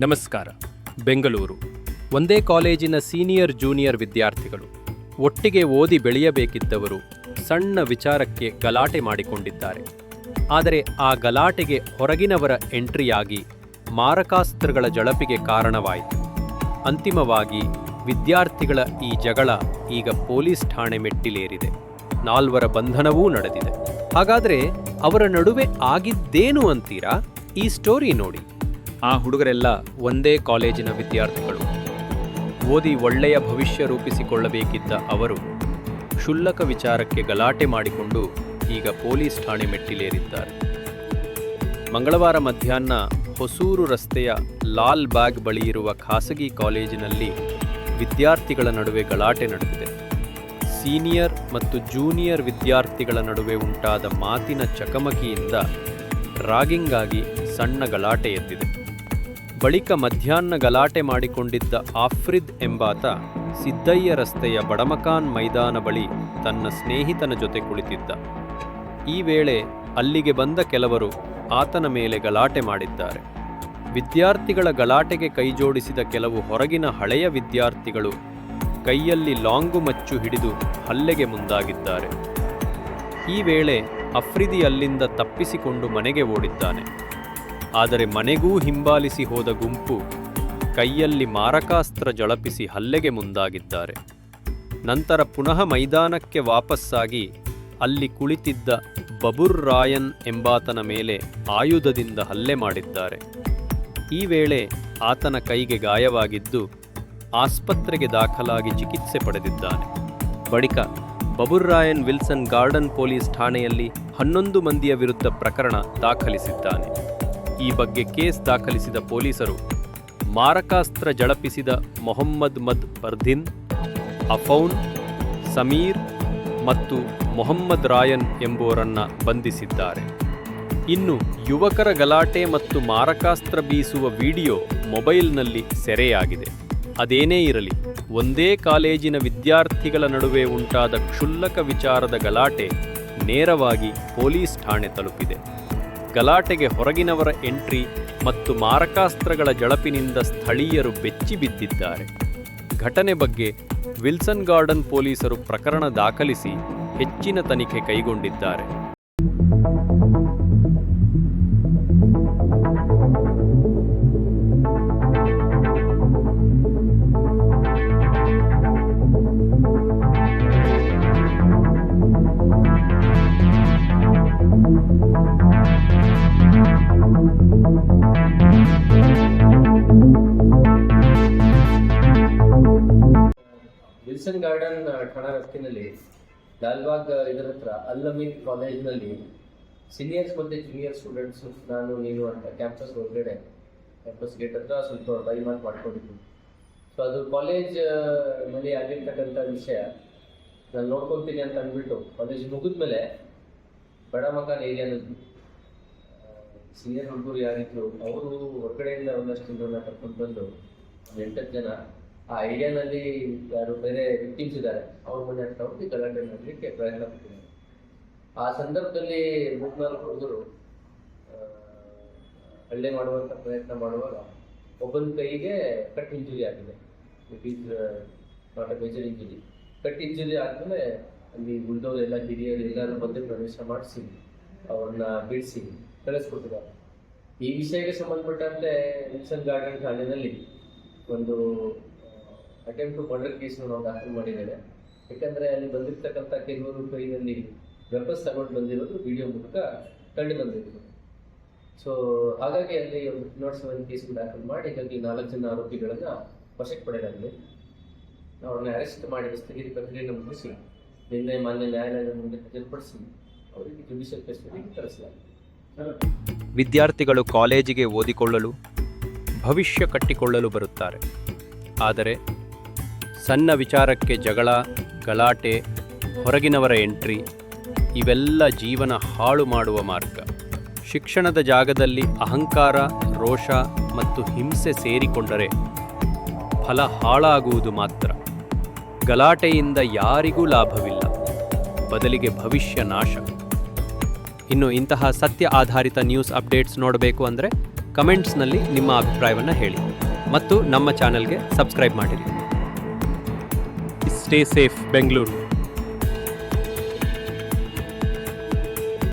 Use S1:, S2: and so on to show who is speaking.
S1: ನಮಸ್ಕಾರ. ಬೆಂಗಳೂರು. ಒಂದೇ ಕಾಲೇಜಿನ ಸೀನಿಯರ್ ಜೂನಿಯರ್ ವಿದ್ಯಾರ್ಥಿಗಳು ಒಟ್ಟಿಗೆ ಓದಿ ಬೆಳೆಯಬೇಕಿದ್ದವರು ಸಣ್ಣ ವಿಚಾರಕ್ಕೆ ಗಲಾಟೆ ಮಾಡಿಕೊಂಡಿದ್ದಾರೆ. ಆದರೆ ಆ ಗಲಾಟೆಗೆ ಹೊರಗಿನವರ ಎಂಟ್ರಿಯಾಗಿ ಮಾರಕಾಸ್ತ್ರಗಳ ಜಳಪಿಗೆ ಕಾರಣವಾಯಿತು. ಅಂತಿಮವಾಗಿ ವಿದ್ಯಾರ್ಥಿಗಳ ಈ ಜಗಳ ಈಗ ಪೊಲೀಸ್ ಠಾಣೆ ಮೆಟ್ಟಿಲೇರಿದೆ. ನಾಲ್ವರ ಬಂಧನವೂ ನಡೆದಿದೆ. ಹಾಗಾದರೆ ಅವರ ನಡುವೆ ಆಗಿದ್ದೇನು ಅಂತೀರಾ? ಈ ಸ್ಟೋರಿ ನೋಡಿ. ಆ ಹುಡುಗರೆಲ್ಲ ಒಂದೇ ಕಾಲೇಜಿನ ವಿದ್ಯಾರ್ಥಿಗಳು. ಓದಿ ಒಳ್ಳೆಯ ಭವಿಷ್ಯ ರೂಪಿಸಿಕೊಳ್ಳಬೇಕಿದ್ದ ಅವರು ಕ್ಷುಲ್ಲಕ ವಿಚಾರಕ್ಕೆ ಗಲಾಟೆ ಮಾಡಿಕೊಂಡು ಈಗ ಪೊಲೀಸ್ ಠಾಣೆ ಮೆಟ್ಟಿಲೇರಿದ್ದಾರೆ. ಮಂಗಳವಾರ ಮಧ್ಯಾಹ್ನ ಹೊಸೂರು ರಸ್ತೆಯ ಲಾಲ್ ಬಾಗ್ ಬಳಿ ಇರುವ ಖಾಸಗಿ ಕಾಲೇಜಿನಲ್ಲಿ ವಿದ್ಯಾರ್ಥಿಗಳ ನಡುವೆ ಗಲಾಟೆ ನಡೆದಿದೆ. ಸೀನಿಯರ್ ಮತ್ತು ಜೂನಿಯರ್ ವಿದ್ಯಾರ್ಥಿಗಳ ನಡುವೆ ಉಂಟಾದ ಮಾತಿನ ಚಕಮಕಿಯಿಂದ ರಾಗಿಂಗ್ ಆಗಿ ಸಣ್ಣ ಗಲಾಟೆ ಎದ್ದಿದೆ. ಬಳಿಕ ಮಧ್ಯಾಹ್ನ ಗಲಾಟೆ ಮಾಡಿಕೊಂಡಿದ್ದ ಆಫ್ರಿದ್ ಎಂಬಾತ ಸಿದ್ದಯ್ಯ ರಸ್ತೆಯ ಬಡಮಕಾನ್ ಮೈದಾನ ಬಳಿ ತನ್ನ ಸ್ನೇಹಿತನ ಜೊತೆ ಕುಳಿತಿದ್ದ. ಈ ವೇಳೆ ಅಲ್ಲಿಗೆ ಬಂದ ಕೆಲವರು ಆತನ ಮೇಲೆ ಗಲಾಟೆ ಮಾಡಿದ್ದಾರೆ. ವಿದ್ಯಾರ್ಥಿಗಳ ಗಲಾಟೆಗೆ ಕೈಜೋಡಿಸಿದ ಕೆಲವು ಹೊರಗಿನ ಹಳೆಯ ವಿದ್ಯಾರ್ಥಿಗಳು ಕೈಯಲ್ಲಿ ಲಾಂಗು ಮಚ್ಚು ಹಿಡಿದು ಹಲ್ಲೆಗೆ ಮುಂದಾಗಿದ್ದಾರೆ. ಈ ವೇಳೆ ಅಫ್ರಿದಿ ಅಲ್ಲಿಂದ ತಪ್ಪಿಸಿಕೊಂಡು ಮನೆಗೆ ಓಡಿದ್ದಾನೆ. ಆದರೆ ಮನೆಗೂ ಹಿಂಬಾಲಿಸಿ ಹೋದ ಗುಂಪು ಕೈಯಲ್ಲಿ ಮಾರಕಾಸ್ತ್ರ ಜಳಪಿಸಿ ಹಲ್ಲೆಗೆ ಮುಂದಾಗಿದ್ದಾರೆ. ನಂತರ ಪುನಃ ಮೈದಾನಕ್ಕೆ ವಾಪಸ್ಸಾಗಿ ಅಲ್ಲಿ ಕುಳಿತಿದ್ದ ಬಬುರ್ ರಾಯನ್ ಎಂಬಾತನ ಮೇಲೆ ಆಯುಧದಿಂದ ಹಲ್ಲೆ ಮಾಡಿದ್ದಾರೆ. ಈ ವೇಳೆ ಆತನ ಕೈಗೆ ಗಾಯವಾಗಿದ್ದು ಆಸ್ಪತ್ರೆಗೆ ದಾಖಲಾಗಿ ಚಿಕಿತ್ಸೆ ಪಡೆದಿದ್ದಾನೆ. ಬಳಿಕ ಬಬುರ್ ರಾಯನ್ ವಿಲ್ಸನ್ ಗಾರ್ಡನ್ ಪೊಲೀಸ್ ಠಾಣೆಯಲ್ಲಿ ಹನ್ನೊಂದು ಮಂದಿಯ ವಿರುದ್ಧ ಪ್ರಕರಣ ದಾಖಲಿಸಿದ್ದಾನೆ. ಈ ಬಗ್ಗೆ ಕೇಸ್ ದಾಖಲಿಸಿದ ಪೊಲೀಸರು ಮಾರಕಾಸ್ತ್ರ ಜಳಪಿಸಿದ ಮೊಹಮ್ಮದ್ ಮದ್ ಬರ್ದಿನ್, ಅಫೌನ್, ಸಮೀರ್ ಮತ್ತು ಮೊಹಮ್ಮದ್ ರಾಯನ್ ಎಂಬುವರನ್ನ ಬಂಧಿಸಿದ್ದಾರೆ. ಇನ್ನು ಯುವಕರ ಗಲಾಟೆ ಮತ್ತು ಮಾರಕಾಸ್ತ್ರ ಬೀಸುವ ವಿಡಿಯೋ ಮೊಬೈಲ್ನಲ್ಲಿ ಸೆರೆಯಾಗಿದೆ. ಅದೇನೇ ಇರಲಿ, ಒಂದೇ ಕಾಲೇಜಿನ ವಿದ್ಯಾರ್ಥಿಗಳ ನಡುವೆ ಉಂಟಾದ ಕ್ಷುಲ್ಲಕ ವಿಚಾರದ ಗಲಾಟೆ ನೇರವಾಗಿ ಪೊಲೀಸ್ ಠಾಣೆ ತಲುಪಿದೆ. ಗಲಾಟೆಗೆ ಹೊರಗಿನವರ ಎಂಟ್ರಿ ಮತ್ತು ಮಾರಕಾಸ್ತ್ರಗಳ ಜಳಪಿನಿಂದ ಸ್ಥಳೀಯರು ಬೆಚ್ಚಿ ಬಿದ್ದಿದ್ದಾರೆ. ಘಟನೆ ಬಗ್ಗೆ ವಿಲ್ಸನ್ ಗಾರ್ಡನ್ ಪೊಲೀಸರು ಪ್ರಕರಣ ದಾಖಲಿಸಿ ಹೆಚ್ಚಿನ ತನಿಖೆ ಕೈಗೊಂಡಿದ್ದಾರೆ.
S2: ವಿಲ್ಸನ್ ಗಾರ್ಡನ್ ಠಾಣಾ ರಸ್ತಿನಲ್ಲಿ, ಲಾಲ್ಬಾಗ್ ಇದರ ಹತ್ರ, ಅಲ್ಲಮೀನ್ ಕಾಲೇಜ್ನಲ್ಲಿ ಸೀನಿಯರ್ಸ್ ಮತ್ತು ಜೂನಿಯರ್ ಸ್ಟೂಡೆಂಟ್ಸ್ ನಾನು, ನೀನು ಅಂತ ಕ್ಯಾಂಪಸ್ ಹೊರಗಡೆ ಕ್ಯಾಂಪಸ್ ಗೇಟ್ ಹತ್ರ ಸ್ವಲ್ಪ ಬೈಮಾತ್ ಮಾಡ್ಕೊಂಡಿದ್ವಿ ಸೊ ಅದು ಕಾಲೇಜ್ನಲ್ಲಿ ಆಗಿರ್ತಕ್ಕಂಥ ವಿಷಯ. ನಾನು ನೋಡ್ಕೊತೀನಿ ಅಂತ ಅಂದ್ಬಿಟ್ಟು ಕಾಲೇಜ್ ಮುಗಿದ್ಮೇಲೆ ಬಡಮಕಾನ್ ಏರಿಯಾದಲ್ಲಿ ಸೀನಿಯರ್ ಹುಡುಗರು ಯಾರಿದ್ರು, ಅವರು ಹೊರಗಡೆಯಿಂದ ಒಂದಷ್ಟು ಜನರನ್ನ ಕರ್ಕೊಂಡು ಬಂದು ಎಂಟತ್ತು ಜನ ಆ ಏರಿಯಾನಲ್ಲಿ ಯಾರು ಬೇರೆ ವಿಕ್ಟಿಮ್ಸ್ ಇದ್ದಾರೆ, ಅವ್ರ ಮುಂದೆ ಹತ್ರ ಹೋಗಿ ಗಲಾಟೆ ಮಾಡಲಿಕ್ಕೆ ಪ್ರಯತ್ನ ಪಟ್ಟಿದ್ದಾರೆ ಆ ಸಂದರ್ಭದಲ್ಲಿ ಮೂರ್ನಾಲ್ಕು ಹುಡುಗರು ಹಳ್ಳೆ ಮಾಡುವಂತ ಪ್ರಯತ್ನ ಮಾಡುವಾಗ ಒಬ್ಬನ ಕೈಗೆ ಕಟ್ ಇಂಜುರಿ ಆಗಿದೆ. It is not a major injury cut injury ಆದ್ಮೇಲೆ ಅಲ್ಲಿ ಉಳಿದವರೆಲ್ಲ ಹಿರಿಯರು ಎಲ್ಲರೂ ಬಂದು ಪ್ರವೇಶ ಮಾಡಿಸಿ ಅವ್ರನ್ನ ಬಿಡಿಸಿ ಕಳಿಸ್ಕೊಟ್ಟಿದ್ದಾರೆ ಈ ವಿಷಯಕ್ಕೆ ಸಂಬಂಧಪಟ್ಟಂತೆ ವಿಲ್ಸನ್ ಗಾರ್ಡನ್ ಠಾಣೆಯಲ್ಲಿ ಒಂದು ಅಟೆಂಪ್ಟ್ ಟು ಮರ್ಡರ್ ಕೇಸ್ನ ನಾವು ದಾಖಲು ಮಾಡಿದ್ದೇವೆ. ಯಾಕಂದ್ರೆ ಅಲ್ಲಿ ಬಂದಿರ್ತಕ್ಕಂಥ ಕೆಲವರು ಕೈನಲ್ಲಿ ವೆಪನ್ಸ್ ತಗೊಂಡು ಬಂದಿರೋದು ವಿಡಿಯೋ ಮೂಲಕ ಕಂಡು ಬಂದಿರೋದು ಸೊ ಹಾಗಾಗಿ ಅಲ್ಲಿ ಒಂದು ನಾಟ್ ಸೆವೆನ್ ಕೇಸ್ ದಾಖಲು ಮಾಡಿ, ಹೀಗಾಗಿ ನಾಲ್ಕು ಜನ ಆರೋಪಿಗಳನ್ನ ವಶಕ್ಕೆ ಪಡೆಯಲಾಗಿದೆ. ಅವ್ರನ್ನ ಅರೆಸ್ಟ್ ಮಾಡಿ, ಸ್ಥಗಿತ ಪ್ರಕ್ರಿಯೆಯನ್ನು ಮುಗಿಸಿ, ನಿನ್ನೆ ಮಾನ್ಯ ನ್ಯಾಯಾಲಯದ ಮುಂದೆ ಹಾಜರುಪಡಿಸಿ ಅವರಿಗೆ ಜುಡಿಷಿಯಲ್ ಕಸ್ಟಡಿಗೆ ತರಿಸಲಾಗಿದೆ.
S1: ವಿದ್ಯಾರ್ಥಿಗಳು ಕಾಲೇಜಿಗೆ ಓದಿಕೊಳ್ಳಲು, ಭವಿಷ್ಯ ಕಟ್ಟಿಕೊಳ್ಳಲು ಬರುತ್ತಾರೆ. ಆದರೆ ಸಣ್ಣ ವಿಚಾರಕ್ಕೆ ಜಗಳ, ಗಲಾಟೆ, ಹೊರಗಿನವರ ಎಂಟ್ರಿ, ಇವೆಲ್ಲ ಜೀವನ ಹಾಳು ಮಾಡುವ ಮಾರ್ಗ. ಶಿಕ್ಷಣದ ಜಾಗದಲ್ಲಿ ಅಹಂಕಾರ, ರೋಷ ಮತ್ತು ಹಿಂಸೆ ಸೇರಿಕೊಂಡರೆ ಫಲ ಹಾಳಾಗುವುದು ಮಾತ್ರ. ಗಲಾಟೆಯಿಂದ ಯಾರಿಗೂ ಲಾಭವಿಲ್ಲ. ಬದಲಿಗೆ ಭವಿಷ್ಯ ನಾಶ. ಇನ್ನು ಇಂತಹ ಸತ್ಯ ಆಧಾರಿತ ನ್ಯೂಸ್ ಅಪ್ಡೇಟ್ಸ್ ನೋಡಬೇಕು ಅಂದರೆ ಕಮೆಂಟ್ಸ್ನಲ್ಲಿ ನಿಮ್ಮ ಅಭಿಪ್ರಾಯವನ್ನು ಹೇಳಿ. ಮತ್ತು ನಮ್ಮ ಚಾನೆಲ್ಗೆ ಸಬ್ಸ್ಕ್ರೈಬ್ ಮಾಡಿರಿ. stay safe, Bengaluru.